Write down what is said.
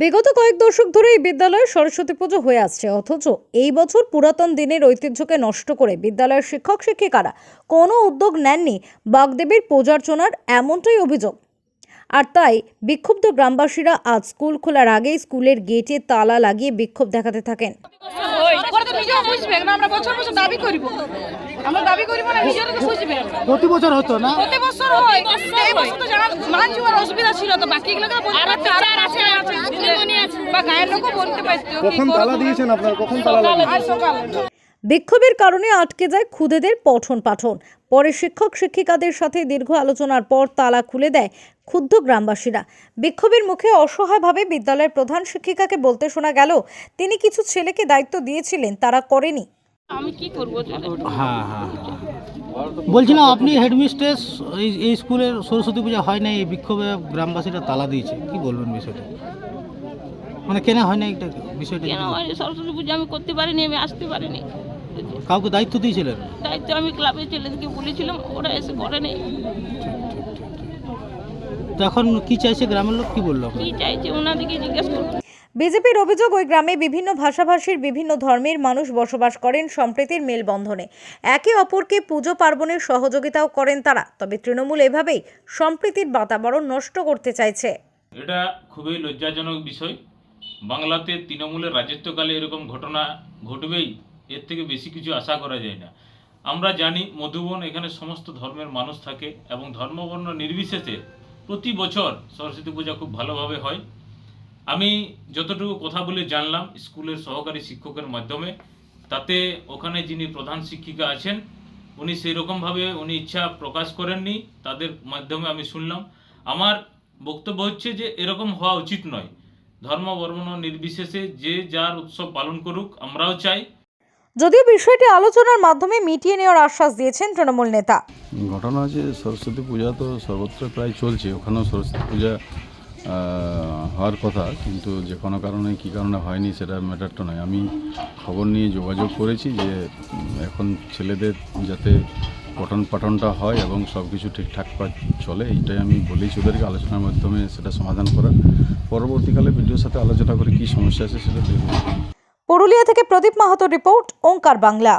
বিগত কয়েক দশক ধরে এই বিদ্যালয়ে সরস্বতী পুজো হয়ে আসছে। অথচ এই বছর পুরাতন দিনের ঐতিহ্যকে নষ্ট করে বিদ্যালয়ের শিক্ষক শিক্ষিকারা কোনো উদ্যোগ নেননি বাগদেবীর পূজার্চনার এমনটাই অভিযোগ। আর তাই বিক্ষুব্ধ গ্রামবাসীরা আজ স্কুল খোলার আগেই স্কুলের গেটে তালা লাগিয়ে বিক্ষোভ দেখাতে থাকেন। বছর প্রতি হতো না? প্রতি বছর হয়। এই বছর তো জানা মান অসুবিধা ছিল তো বাকি এগুলো তো বলতে পারতো আর আছে বা গায়ের লোকও বলতে পারতো কখন তালা দিয়েছেন আপনার? কখন তালা লাগিয়েছেন? সকালে। বিক্ষোভের কারণে আটকে যায় খুদেদের পঠন পাঠন। পরে শিক্ষক শিক্ষিকাদের সাথে দীর্ঘ আলোচনার পর তালা খুলে দেয় ক্ষুব্ধ গ্রামবাসীরা। বিক্ষোভের মুখে অসহায়ভাবে বিদ্যালয়ের প্রধান শিক্ষিকাকে বলতে শোনা গেল তিনি কিছু ছেলেকে দায়িত্ব দিয়েছিলেন তারা করেনি। আমি কি করব? হ্যাঁ হ্যাঁ বলছিলাম আপনি হেডমিস্ট্রেস এই এই স্কুলের সরস্বতী পূজা হয় না এই বিক্ষোভে গ্রামবাসীরা তালা দিয়েছে। কি বলবেন বিষয়টা? মানে কেন হয় না এটা বিষয়টা কেন কি? হয়নি সরস্বতী পুজো আমি করতে পারিনি আমি আসতে পারিনি। কাউকে দায়িত্ব দিয়েছিলেন দায়িত্ব আমি ক্লাবের ছেলেদেরকে বলেছিলাম ওরা এসে করেনি তো এখন কি চাইছে গ্রামের লোক? কি বলল কি চাইছে ওনাদেরকে জিজ্ঞেস করুন। বিজেপির অভিযোগ ওই গ্রামে বিভিন্ন ভাষাভাষীর বিভিন্ন ধর্মের মানুষ বসবাস করেন সম্প্রীতির মেলবন্ধনে। একে অপরকে পুজো পার্বণের সহযোগিতাও করেন তারা তবে তৃণমূল এভাবেই সম্প্রীতির বাতাবরণ নষ্ট করতে চাইছে। এটা খুবই লজ্জাজনক বিষয়। বাংলাতে তৃণমূলের রাজত্বকালে এরকম ঘটনা ঘটবেই, এর থেকে বেশি কিছু আশা করা যায় না। আমরা জানি মধুবন এখানে সমস্ত ধর্মের মানুষ থাকে এবং ধর্মবর্ণ নির্বিশেষে প্রতি বছর সরস্বতী পূজা খুব ভালোভাবে হয়। আমি যতটুকু কথা বলে জানলাম স্কুলের সহকারী শিক্ষকের মাধ্যমে, তাতে ওখানে যিনি প্রধান শিক্ষিকা আছেন, উনি সেই রকমভাবে উনি ইচ্ছা প্রকাশ করেননি, তাদের মাধ্যমে আমি শুনলাম। আমার বক্তব্য হচ্ছে যে এরকম হওয়া উচিত নয়। ধর্ম বর্ণ নির্বিশেষে যে যার উৎসব পালন করুক আমরাও চাই। যদিও বিষয়টি আলোচনার মাধ্যমে মিটিয়ে নেওয়ার আশ্বাস দিয়েছেন তৃণমূল নেতা। ঘটনা আছে সরস্বতী পূজা তো সর্বত্র প্রায় চলছে ওখানেও সরস্বতী পূজা হওয়ার কথা কিন্তু যে কোনো কারণে কী কারণে হয়নি সেটা ম্যাটারটা নয়। আমি খবর নিয়ে যোগাযোগ করেছি যে এখন ছেলেদের যাতে পঠন পাঠনটা হয় এবং সব কিছু ঠিকঠাক চলে, এইটাই আমি বলেছি ওদেরকে আলোচনার মাধ্যমে সেটা সমাধান করার। পরবর্তীকালে ভিডিওর সাথে আলোচনা করে, কি সমস্যা আছে সেটা পুরুলিয়া থেকে প্রদীপ মাহাতো রিপোর্ট, ওঙ্কার বাংলা।